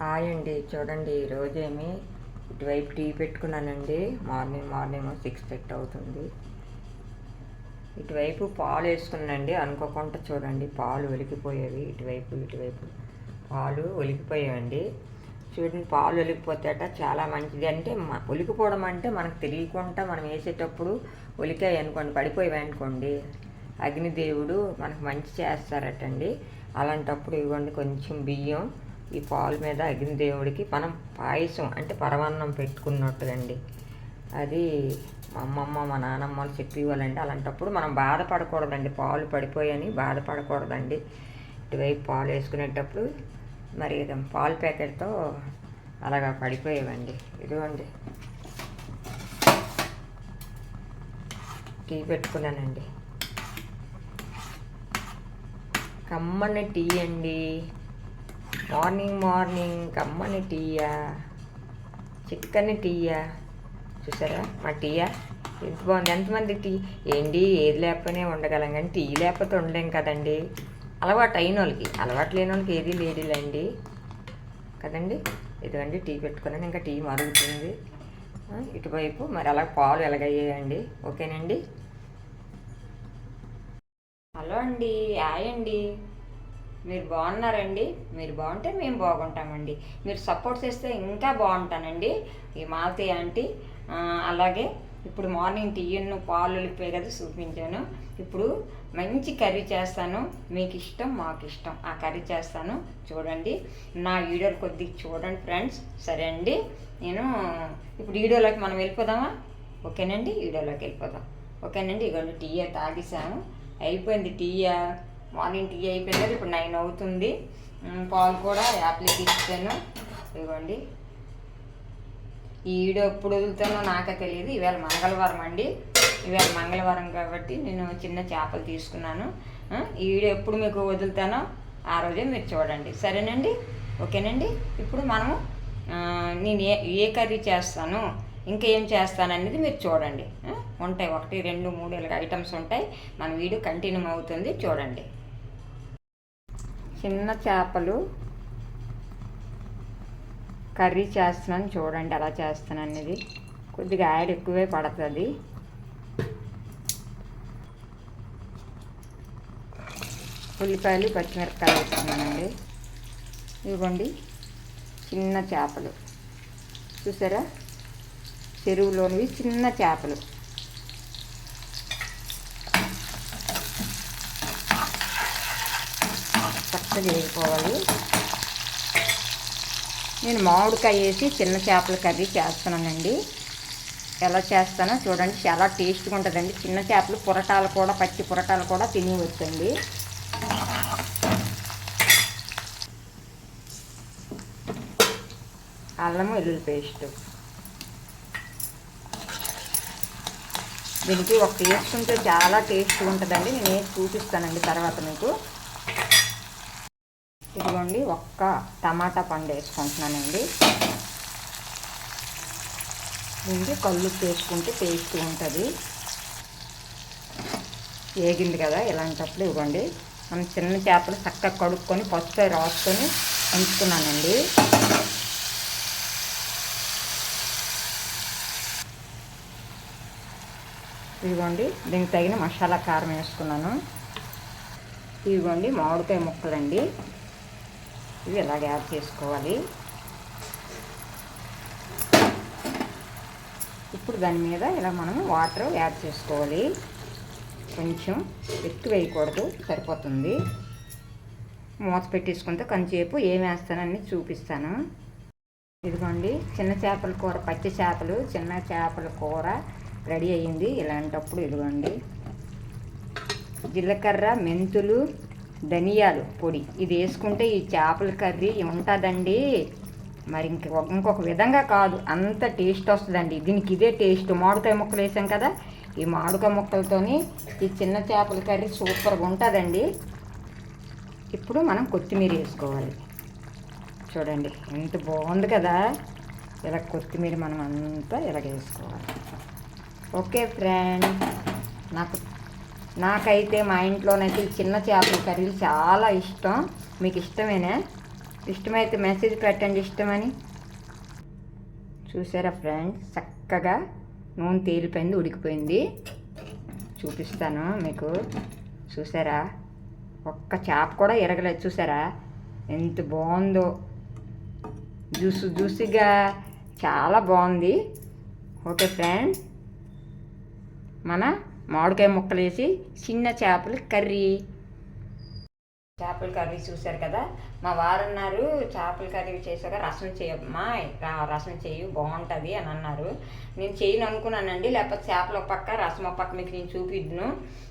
Hi అండి. చూడండి ఈరోజేమి ఇటువైపు టీ పెట్టుకున్నానండి. మార్నింగ్ మార్నింగ్ సిక్స్ థర్టీ అవుతుంది. ఇటువైపు పాలు వేసుకున్నానండి. అనుకోకుండా చూడండి పాలు ఒలికిపోయేవి ఇటువైపు ఇటువైపు పాలు ఒలికిపోయేవండి చూడండి పాలు ఒలికిపోతేట చాలా మంచిది. అంటే ఒలికిపోవడం అంటే మనకు తెలియకుండా మనం వేసేటప్పుడు ఒలికాయి అనుకోండి పడిపోయాయి అనుకోండి. అగ్నిదేవుడు మనకు మంచి చేస్తారటండి. అలాంటప్పుడు ఇవ్వండి కొంచెం బియ్యం. ఈ పాలు మీద అగ్నిదేవుడికి మనం పాయసం అంటే పరమాన్నం పెట్టుకున్నట్టుదండి. అది మా అమ్మమ్మ మా నాన్నమ్మ వాళ్ళు చెప్పేవాళ్ళండి. అలాంటప్పుడు మనం బాధపడకూడదండి. పాలు పడిపోయాయని బాధపడకూడదండి. ఇటువైపు పాలు వేసుకునేటప్పుడు మరి పాలు ప్యాకెట్తో అలాగా పడిపోయేవండి. ఇదిగోండి. టీ పెట్టుకున్నానండి. కమ్మని టీ అండి. మార్నింగ్ మార్నింగ్ కమ్మని టీయా. చిక్కని టీయా. చూసారా? మా టీయా? ఎంత బాగుంది. ఎంతమంది టీ? ఏంటి? ఏది లేకపోయినా ఉండగలం కానీ టీ లేకపోతే ఉండలేం కదండి. అలవాటు అయిన వాళ్ళకి అలవాటు లేని వాళ్ళకి ఏది లేదులేండి. కదండి? ఇదిగండి టీ పెట్టుకున్నాను. ఇంకా టీ మరుగుతుంది. ఇటువైపు. మరి అలా పాలు ఎలాగయ్యాయండి? ఓకేనండి? హలో అండి. హాయ్ అండి. మీరు బాగున్నారండి మీరు బాగుంటే మేము బాగుంటామండి. మీరు సపోర్ట్ చేస్తే ఇంకా బాగుంటానండి. ఈ మాలతి ఆంటీ అలాగే ఇప్పుడు మార్నింగ్ టీయన్ను పాలు వెళ్ళిపోయి కదా చూపించాను. ఇప్పుడు మంచి కర్రీ చేస్తాను. మీకు ఇష్టం మాకు ఇష్టం. ఆ కర్రీ చేస్తాను. చూడండి. నా వీడియోలు కొద్దిగా చూడండి ఫ్రెండ్స్. సరే అండి. నేను ఇప్పుడు వీడియోలోకి మనం వెళ్ళిపోదామా? ఓకేనండి. వీడియోలోకి వెళ్ళిపోదాం. ఓకేనండి. ఇగోండి టీయా తాగేసాము అయిపోయింది టీయా మార్నింగ్ టీ అయిపోయింది ఇప్పుడు నైన్ అవుతుంది. పాలు కూడా యాప్లకి ఇచ్చాను. ఇదిగోండి. ఈడ ఎప్పుడు వదులుతానో నాకే తెలియదు. ఇవాళ మంగళవారం అండి. ఇవాళ మంగళవారం కాబట్టి నేను చిన్న చేపలు తీసుకున్నాను. ఈడ ఎప్పుడు మీకు వదులుతానో ఆ రోజే మీరు చూడండి. సరేనండి? ఓకేనండి? ఇప్పుడు మనము నేను ఏ ఏ కర్రీ చేస్తాను ఇంకా ఏం చేస్తాను అనేది మీరు చూడండి. ఉంటాయి ఒకటి రెండు మూడు ఇలాగ ఐటమ్స్ ఉంటాయి. మన వీడియో కంటిన్యూ అవుతుంది. చూడండి. చిన్న చేపలు కర్రీ చేస్తున్నాను చూడండి ఎలా చేస్తున్నాను అనేది. కొద్దిగా యాడ్ ఎక్కువే పడుతుంది. ఉల్లిపాయలు పచ్చిమిరపకాయలు వేస్తున్నానండి. ఇవ్వండి చిన్న చేపలు. చూసారా? చెరువులోనివి చిన్న చేపలు. చక్కగా వేగిపోవాలి నేను మామిడికాయ వేసి చిన్న చేపల కర్రీ చేస్తున్నానండి. ఎలా చేస్తానో చూడండి. చాలా టేస్ట్గా ఉంటుందండి. చిన్న చేపలు పురటాలు కూడా పచ్చి పురటాలు కూడా తినేవచ్చండి అల్లము ఎల్లుల్లి పేస్ట్. దీనికి ఒక టేస్ట్ ఉంటే చాలా టేస్ట్గా ఉంటుందండి. నేను చూపిస్తానండి తర్వాత మీకు. ఇదిగోండి ఒక్క టమాటా పండు వేసుకుంటున్నానండి. దీనికి కళ్ళు వేసుకుంటే టేస్ట్ ఉంటుంది. వేగింది కదా ఇలాంటప్పుడు ఇవ్వండి. మనం చిన్న చేపలు చక్కగా కడుక్కొని పసుపు రాసుకొని ఉంచుకున్నానండి. ఇదిగోండి దీనికి తగిన మసాలా కారం వేసుకున్నాను. ఇదిగోండి మామిడికాయ ముక్కలండి. ఇవి ఇలాగ యాడ్ చేసుకోవాలి. ఇప్పుడు దాని మీద ఇలా మనం వాటర్ యాడ్ చేసుకోవాలి. కొంచెం ఎక్కువ వేయకూడదు సరిపోతుంది. మూత పెట్టేసుకుంటే కొంచెంసేపు ఏం వేస్తానని చూపిస్తాను. ఇదిగోండి చిన్న చేపల కూర పచ్చి చేపలు చిన్న చేపల కూర రెడీ అయ్యింది. ఇలాంటప్పుడు ఇదిగోండి. జీలకర్ర మెంతులు ధనియాలు పొడి. ఇది వేసుకుంటే ఈ చేపల కర్రీ ఉంటుందండి. మరి ఇంక ఇంకొక విధంగా కాదు అంత టేస్ట్ వస్తుందండి. దీనికి ఇదే టేస్ట్. మామిడికాయ ముక్కలు వేసాం కదా ఈ మామిడికాయ ముక్కలతోని ఈ చిన్న చేపల కర్రీ సూపర్గా ఉంటుందండి. ఇప్పుడు మనం కొత్తిమీర వేసుకోవాలి. చూడండి ఎంత బాగుంది కదా. ఇలా కొత్తిమీర మనం అంతా ఇలాగ వేసుకోవాలి. ఓకే ఫ్రెండ్ నాకు నాకైతే మా ఇంట్లోనైతే చిన్న చేపల కర్రీలు చాలా ఇష్టం. మీకు ఇష్టమేనా? ఇష్టమైతే మెసేజ్ పెట్టండి ఇష్టమని. చూసారా ఫ్రెండ్స్ చక్కగా నూనె తేలిపోయింది ఉడికిపోయింది. చూపిస్తాను మీకు. చూసారా? ఒక్క చేప కూడా ఎరగలేదు చూసారా? ఎంత బాగుందో. జ్యూసు జ్యూసీగా. చాలా బాగుంది. ఓకే ఫ్రెండ్స్ మన మామిడికాయ ముక్కలు వేసి చిన్న చేపల కర్రీ. చేపల కర్రీ చూశారు కదా? మా వారు అన్నారు చేపల కర్రీ చేశాక రసం చేయమ్మా రసం చేయు బాగుంటుంది అని అన్నారు. నేను చేయను అనుకున్నానండి లేకపోతే చేపలు ఒక పక్క రసం ఒక పక్క మీకు నేను చూపిద్దును.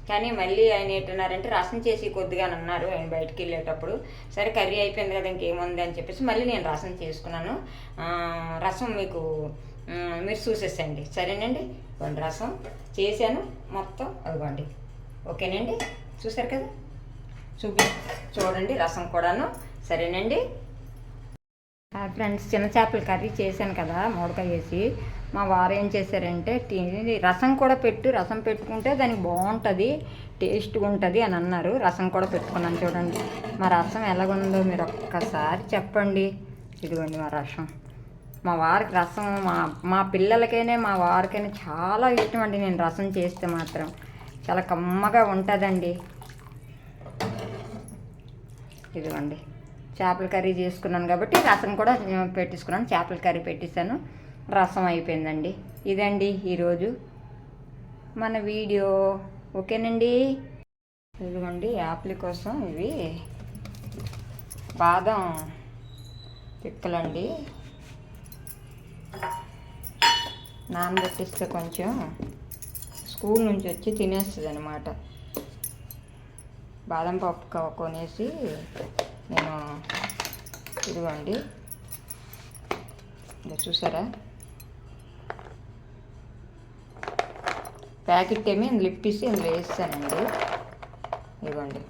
కానీ మళ్ళీ ఆయన ఏంటన్నారంటే రసం చేసి కొద్దిగా అని అన్నారు ఆయన బయటికి వెళ్ళేటప్పుడు. సరే కర్రీ అయిపోయింది కదా ఇంకేముంది అని చెప్పేసి మళ్ళీ నేను రసం చేసుకున్నాను. రసం మీకు మీరు చూసేసండి సరేనండి? ఇవ్వండి రసం. చేశాను. మొత్తం అదిగోండి ఓకేనండి? చూసారు కదా? చూపి చూడండి రసం కూడాను. సరేనండి? ఫ్రెండ్స్ చిన్న చేపల కర్రీ చేశాను కదా మూడకాయ వేసి. మా వారు ఏం చేశారంటే రసం కూడా పెట్టు రసం పెట్టుకుంటే దానికి బాగుంటుంది టేస్ట్గా ఉంటుంది అని అన్నారు. రసం కూడా పెట్టుకున్నాను చూడండి. మా రసం ఎలాగుందో మీరు ఒక్కసారి చెప్పండి. ఇదిగోండి మా రసం. మా వారికి రసం మా మా పిల్లలకైనా మా వారికైనా చాలా ఇష్టం అండి నేను రసం చేస్తే మాత్రం. చాలా కమ్మగా ఉంటుందండి. ఇదిగోండి. చేపల కర్రీ చేసుకున్నాను కాబట్టి రసం కూడా పెట్టేసుకున్నాను. చేపల కర్రీ పెట్టేశాను. రసం అయిపోయిందండి. ఇదండి ఈరోజు మన వీడియో. ఓకేనండి? ఇదిగోండి యాప్ల కోసం ఇవి బాదం పిక్కలండి. నానబెట్టిస్తే కొంచెం స్కూల్ నుంచి వచ్చి తినేస్తుంది అనమాట బాదం పప్పు కొనేసి నేను ఇదిగోండి. ఇదో చూసారా? ప్యాకెట్ ఏమి ఇందులో ఇప్పిసి ఇందులో వేస్తానండి. ఇదిగోండి.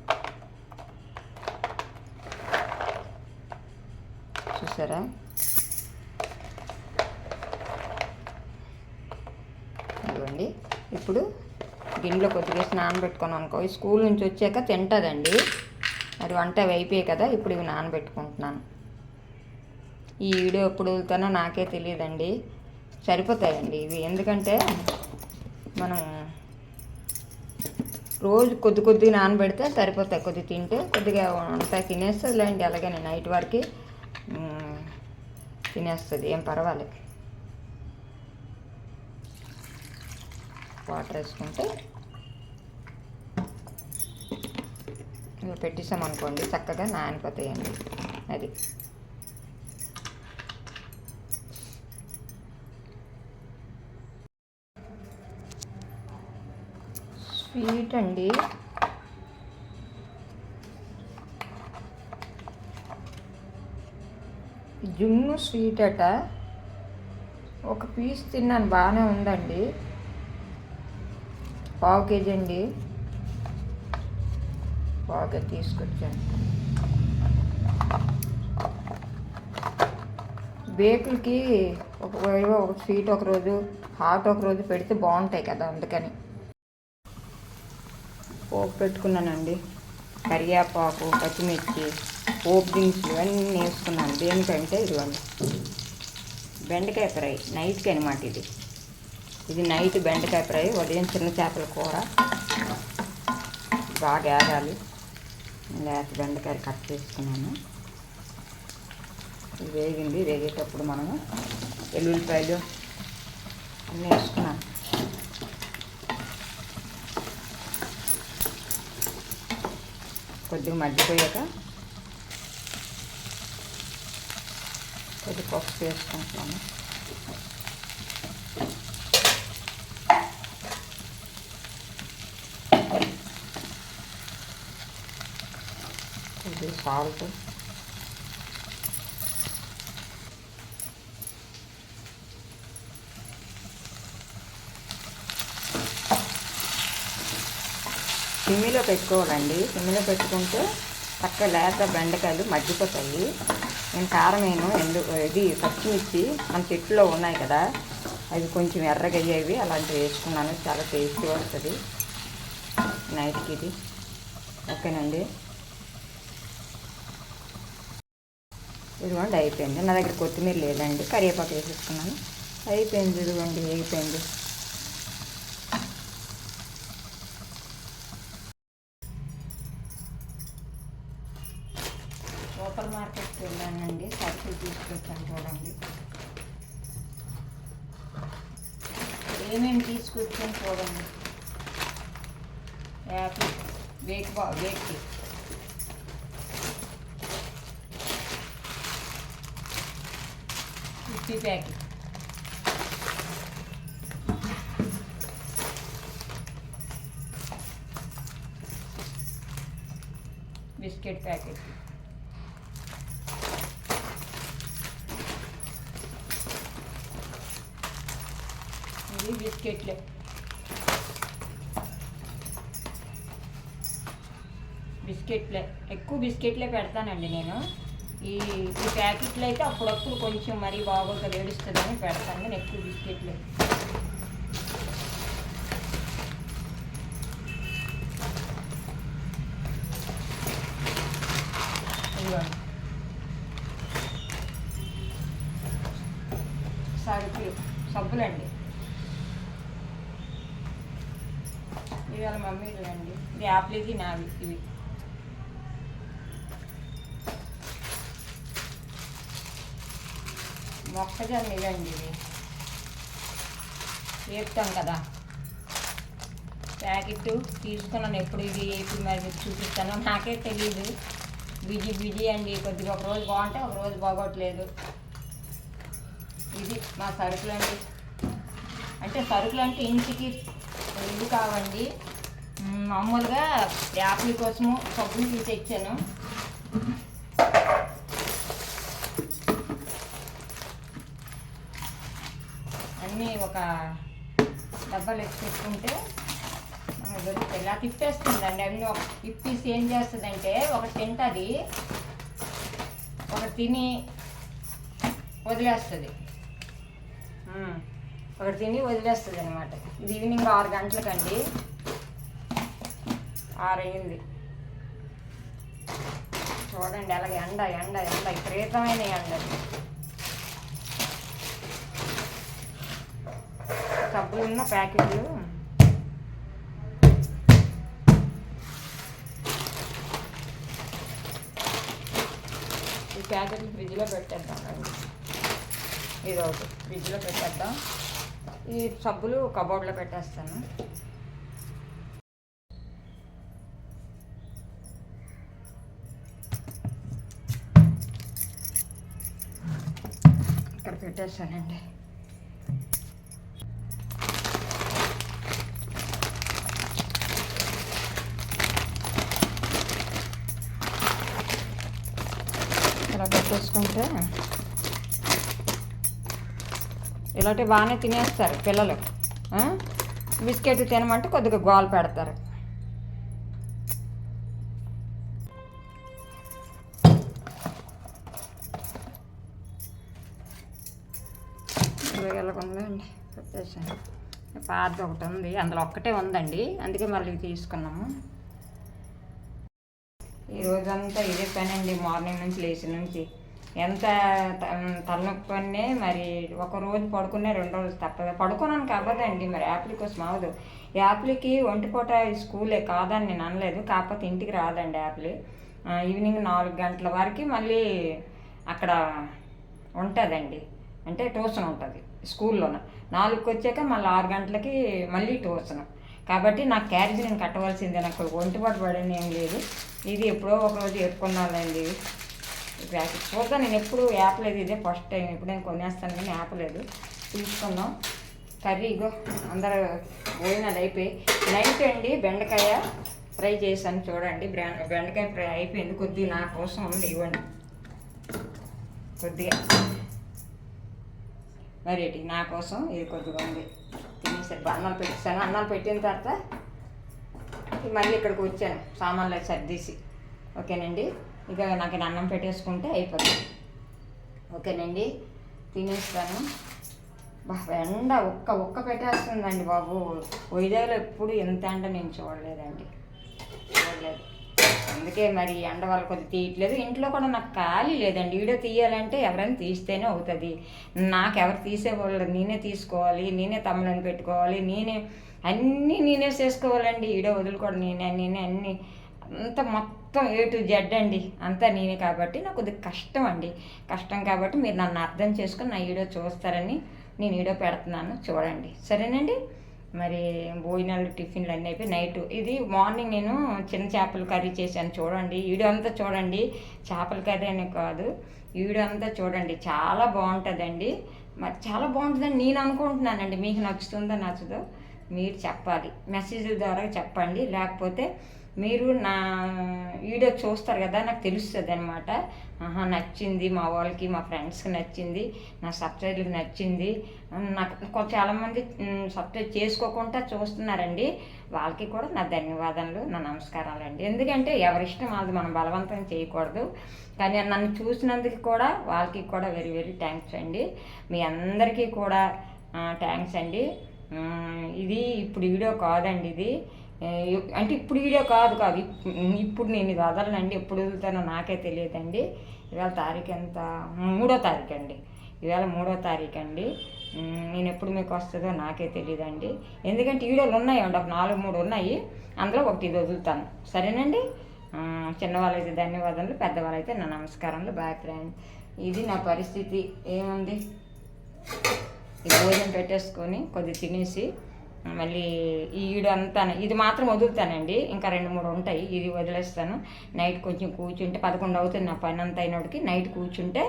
చూసారా? ఇప్పుడు గిన్నెలో కొద్దిగా నానబెట్టుకున్నాను అనుకో. స్కూల్ నుంచి వచ్చాక తింటుందండి. మరి వంట అవి అయిపోయాయి కదా ఇప్పుడు ఇవి నానబెట్టుకుంటున్నాను. ఈ వీడియో ఎప్పుడు వెళ్తానో నాకే తెలియదండి. సరిపోతాయండి ఇవి. ఎందుకంటే మనం రోజు కొద్ది కొద్దిగా నానబెడితే సరిపోతాయి. కొద్ది తింటే కొద్దిగా ఉంటాయి తినేస్తుందిలేండి అలాగే నైట్ వరకు తినేస్తుంది. ఏం పర్వాలేదు. వాటర్ వేసుకుంటే ఇవి పెట్టేసామనుకోండి చక్కగా నానిపోతాయండి. అది. స్వీట్ అండి. జున్ను స్వీట్ అట. ఒక పీస్ తిన్నాను బాగానే ఉందండి. పావు కేజీ అండి. పావు కేజీ తీసుకొచ్చాను. బేకులకి ఒక ఒక స్వీట్ ఒక రోజు హాట్ ఒక రోజు పెడితే బాగుంటాయి కదా అందుకని. పోపు పెట్టుకున్నానండి. కరివేపాకు పచ్చిమిర్చి పోపు దినుసులు అన్నీ వేసుకున్నాను. దేనికంటే ఇదిగోండి. బెండకాయ ఫ్రై. నైట్కి అనమాట ఇది. ఇది నైట్ బెండకాయ ఫ్రై ఉదయం చిన్న చేపల కూర. బాగా ఏగాలి లేత బెండకాయ కట్ చేసుకున్నాను. ఇది వేగింది. వేగేటప్పుడు మనము వెల్లుల్లిపాయలు అన్నీ వేసుకున్నాను కొద్దిగా మగ్గిపోయాక కొద్దిగా పప్పు వేసుకుంటున్నాను కొద్దిగా సాల్ట్ సిమ్మిలో పెట్టుకోవాలండి సిమ్మిలో పెట్టుకుంటే చక్క లేత బెండకాయలు మగ్గిపోతాయి నేను కారం నేను ఎందుకు ఇది పచ్చిమిర్చి మన చెట్టులో ఉన్నాయి కదా అవి కొంచెం ఎర్రగా అయ్యేవి అలాంటివి వేసుకున్నాను. చాలా టేస్టీ వస్తుంది. నైట్కి ఇది. ఓకేనండి. ఇదిగోండి అయిపోయింది. నా దగ్గర కొత్తిమీర లేదండి. కరివేపాకు వేసేసుకున్నాను. అయిపోయింది ఇదిగోండి అయిపోయింది. సూపర్ మార్కెట్కి వెళ్ళానండి. సరుకులు తీసుకొచ్చాను చూడండి. ఏమేమి తీసుకొచ్చాను చూడండి. యాపిల్ వేక్ బా వేక్ ఫిఫ్టీ ప్యాకెట్ బిస్కెట్ ప్యాకెట్ ఇది బిస్కెట్లే బిస్కెట్లే ఎక్కువ బిస్కెట్లే పెడతానండి నేను ఈ ఈ ప్యాకెట్లు అయితే అప్పుడప్పుడు కొంచెం మరీ బాగోక వేడిస్తుందని పెడతాను నేను ఎక్కువ బిస్కెట్లే. సరుకులు సబ్బులండి. ఇవాళ వాళ్ళ మమ్మీ అండి ఇది యాప్లు నావి ఇవి. మొక్కజొన్న ఇవండి ఇవి వేపుతాం కదా. ప్యాకెట్ తీసుకున్నాను. ఎప్పుడు ఇది వేపి మరి మీకు చూపిస్తాను. నాకే తెలియదు బిజీ బిజీ అండి. కొద్దిగా ఒక రోజు బాగుంటే ఒక రోజు బాగోట్లేదు. ఇది మా సరుకులు అండి. అంటే సరుకులు అంటే ఇంటికి ఇవి కావండి. మామూలుగా యాపిల్ కోసము సబ్బులు తెచ్చాను అన్నీ ఒక డబ్బాలు ఎత్తి పెట్టుకుంటే దొరుకుతాయి ఇలా తిప్పేస్తుందండి. అన్ని ఒక ఇప్పేసి ఏం చేస్తుందంటే ఒకటి తింటుంది ఒకటి తిని వదిలేస్తుంది. ఒకటి తిని వదిలేస్తుంది అనమాట ఇది ఈవినింగ్ ఆరు గంటలకండి. ఆరు అయింది చూడండి అలాగే ఎండ ఎండ ఎండ విపరీతమైన ఎండ. సబ్బులు ఉన్న ప్యాకెట్లు. ఈ ప్యాకెట్లు ఫ్రిడ్జ్లో పెట్టేద్దాం ఇది ఒకటి. ఫ్రిడ్జ్లో పెట్టేద్దాం. ఈ సబ్బులు కబోర్డ్లో పెట్టేస్తాను. ఇక్కడ పెట్టేస్తానండి ఇలా పెట్టేసుకుంటే ఇలాంటి బాగానే తినేస్తారు పిల్లలు. బిస్కెట్ తినమంటే కొద్దిగా గోల పెడతారు. ఉందండి పెట్టేసాను పాత ఒకటి ఉంది అందులో ఒక్కటే ఉందండి అందుకే మళ్ళీ తీసుకున్నాము. ఈ రోజంతా ఇదే పని అండి మార్నింగ్ నుంచి లేచి నుంచి. ఎంత త- తలనొప్పి మరి ఒక రోజు పడుకునే రెండు రోజులు తప్పదు. పడుకున్నాను అవ్వదండి మరి యాపిల్ కోసం అవదు యాపిల్కి ఒంటిపూట స్కూలే కాదని నేను అనలేదు. కాకపోతే ఇంటికి రాదండి యాపిల్. ఈవినింగ్ నాలుగు గంటల వరకు మళ్ళీ అక్కడ ఉంటుందండి. అంటే ట్యూషన్ ఉంటుంది స్కూల్లోన. నాలుగుకి వచ్చాక మళ్ళీ ఆరు గంటలకి మళ్ళీ ట్యూషన్. కాబట్టి నాకు క్యారేజ్ నేను కట్టవలసిందే. నాకు ఒంటిపాటు పడని ఏం లేదు. ఇది ఎప్పుడో ఒక రోజు ఎత్తుకున్నానండి. ప్యాకెట్ చూద్దాం నేను ఎప్పుడు యాప్ లేదు ఇదే ఫస్ట్ టైం ఎప్పుడైనా కొనేస్తాను కానీ యాప్ లేదు. తీసుకుందాం. కర్రీ ఇగో అందరూ భోజనాలు అయిపోయి నైట్ అండి బెండకాయ ఫ్రై చేశాను. చూడండి బెండకాయ ఫ్రై అయిపోయింది. కొద్దిగా నా కోసం ఉంది ఇవ్వండి. కొద్దిగా. మరి ఏంటి? నా కోసం ఇది కొద్దిగా ఉంది. తినేసరి. అన్నాలు పెట్టేసాను అన్నాలు పెట్టిన తర్వాత మళ్ళీ ఇక్కడికి వచ్చాను. సామాన్లు సర్దీసి. ఓకేనండి? ఇక నాకు అన్నం పెట్టేసుకుంటే అయిపోతుంది. ఓకేనండి తినేస్తాను. బా ఎండ ఒక్క ఒక్క పెట్టేస్తుందండి బాబు. వైజాగ్లో ఎప్పుడు ఎంత ఎండ నేను చూడలేదండి. చూడలేదు. అందుకే మరి ఎండ వాళ్ళు కొద్దిగా తీయట్లేదు. ఇంట్లో కూడా నాకు ఖాళీ లేదండి. వీడియో తీయాలంటే ఎవరైనా తీస్తేనే అవుతుంది. నాకు ఎవరు తీసేవాళ్ళు నేనే తీసుకోవాలి నేనే తమ్ముళ్ళని పెట్టుకోవాలి నేనే అన్నీ నేనే చేసుకోవాలండి. వీడియో వదులుకోవడం నేనే నేనే అన్నీ. అంత మొత్తం ఏ టు జెడ్ అండి. అంతా నేనే కాబట్టి నాకు కొద్దిగా కష్టం అండి. కష్టం కాబట్టి మీరు నన్ను అర్థం చేసుకుని నా వీడియో చూస్తారని నేను వీడియో పెడుతున్నాను. చూడండి. సరేనండి? మరి భోజనాలు టిఫిన్లు అన్నీ అయిపోయి నైట్. ఇది మార్నింగ్ నేను చిన్న చేపల కర్రీ చేశాను. చూడండి. వీడియో అంతా చూడండి. చేపల కర్రీ అనే కాదు. వీడియో అంతా చూడండి. చాలా బాగుంటుందండి. మరి చాలా బాగుంటుందని నేను అనుకుంటున్నానండి. మీకు నచ్చుతుందో నచ్చదో. మీరు చెప్పాలి. మెసేజ్ల ద్వారా చెప్పండి. లేకపోతే మీరు నా వీడియో చూస్తారు కదా నాకు తెలుస్తుంది అనమాట ఆహా నచ్చింది. మా వాళ్ళకి మా ఫ్రెండ్స్కి నచ్చింది. నా సబ్స్క్రైబర్కి నచ్చింది. నాకు చాలామంది సబ్స్క్రైబ్ చేసుకోకుండా చూస్తున్నారండి. వాళ్ళకి కూడా నా ధన్యవాదాలు నా నమస్కారాలు అండి ఎందుకంటే ఎవరిష్టం వాళ్ళది మనం బలవంతం చేయకూడదు. కానీ నన్ను చూసినందుకు కూడా వాళ్ళకి కూడా వెరీ వెరీ థ్యాంక్స్ అండి. మీ అందరికీ కూడా థ్యాంక్స్ అండి. ఇది ఇప్పుడు వీడియో కాదండి ఇది. అంటే ఇప్పుడు వీడియో కాదు కాదు. ఇప్పుడు నేను ఇది వదలనండి. ఎప్పుడు వదులుతానో నాకే తెలియదండి. ఇవాళ తారీఖు ఎంత? మూడో తారీఖు అండి. ఇవాళ మూడో తారీఖు అండి. నేను ఎప్పుడు మీకు వస్తుందో నాకే తెలియదండి. ఎందుకంటే వీడియోలు ఉన్నాయండి ఒక నాలుగు మూడు ఉన్నాయి. అందులో ఒకటి ఇది వదులుతాను. సరేనండి? చిన్నవాళ్ళైతే ధన్యవాదాలు పెద్దవాళ్ళైతే నా నమస్కారంలో బాయ్ ఫ్రెండ్ ఇది నా పరిస్థితి. ఏముంది? ఈ భోజనం పెట్టేసుకొని కొద్ది తినేసి మళ్ళీ ఈ ఈడు అంతా ఇది మాత్రం వదులుతానండి. ఇంకా రెండు మూడు ఉంటాయి ఇది వదిలేస్తాను. నైట్ కొంచెం కూర్చుంటే పదకొండు అవుతుంది నా పని అంత అయినోడికి నైట్ కూర్చుంటే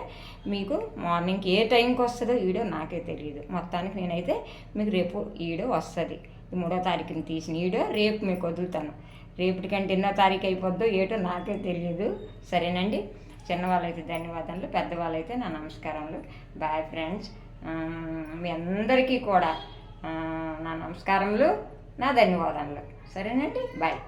మీకు మార్నింగ్ ఏ టైంకి వస్తుందో ఈడో నాకే తెలియదు మొత్తానికి నేనైతే మీకు రేపు ఈడో వస్తుంది. ఈ మూడో తారీఖుని తీసిన ఈడో రేపు మీకు వదులుతాను. రేపటికంటే ఎన్నో తారీఖు అయిపోద్దో ఏటో నాకే తెలియదు సరేనండి? చిన్నవాళ్ళైతే ధన్యవాదాలు పెద్దవాళ్ళైతే నా నమస్కారములు. Bye friends. మీ అందరికీ కూడా నా నమస్కారములు నా ధన్యవాదములు. సరేనండి? బాయ్.